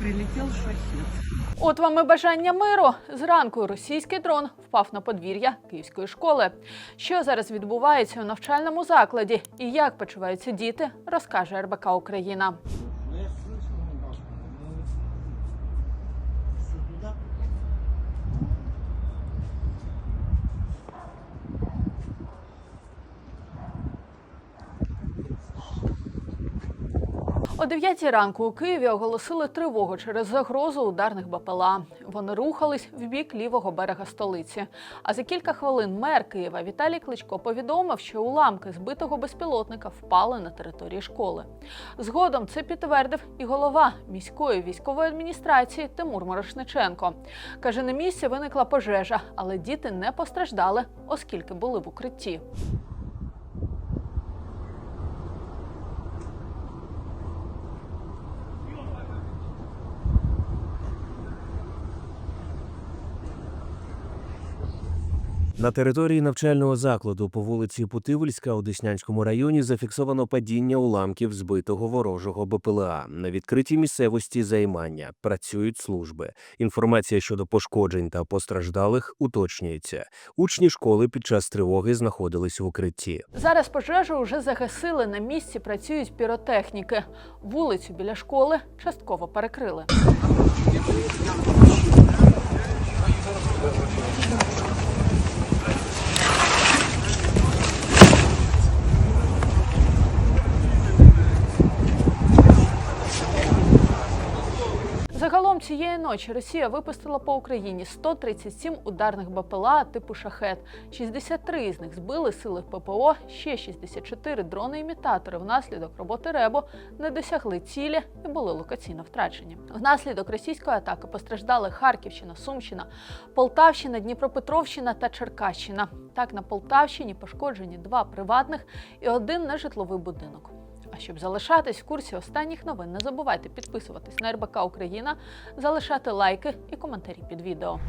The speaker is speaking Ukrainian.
Прилетел шахет. От вам і бажання миру. Зранку російський дрон впав на подвір'я київської школи. Що зараз відбувається у навчальному закладі і як почуваються діти, розкаже РБК Україна. О 9 ранку у Києві оголосили тривогу через загрозу ударних БПЛА. Вони рухались в бік лівого берега столиці. А за кілька хвилин мер Києва Віталій Кличко повідомив, що уламки збитого безпілотника впали на території школи. Згодом це підтвердив і голова міської військової адміністрації Тимур Морошниченко. Каже, на місці виникла пожежа, але діти не постраждали, оскільки були в укритті. На території навчального закладу по вулиці Путивльська у Деснянському районі зафіксовано падіння уламків збитого ворожого БПЛА. На відкритій місцевості займання працюють служби. Інформація щодо пошкоджень та постраждалих уточнюється. Учні школи під час тривоги знаходились в укритті. Зараз пожежу вже загасили. На місці працюють піротехніки. Вулицю біля школи частково перекрили. Загалом цієї ночі Росія випустила по Україні 137 ударних БПЛА типу шахет. 63 з них збили сили ППО. Ще 64 дрони-імітатори внаслідок роботи РЕБО не досягли цілі і були локаційно втрачені. Внаслідок російської атаки постраждали Харківщина, Сумщина, Полтавщина, Дніпропетровщина та Черкащина. Так на Полтавщині пошкоджені два приватних і один нежитловий будинок. Щоб залишатись в курсі останніх новин, не забувайте підписуватись на РБК Україна, залишати лайки і коментарі під відео.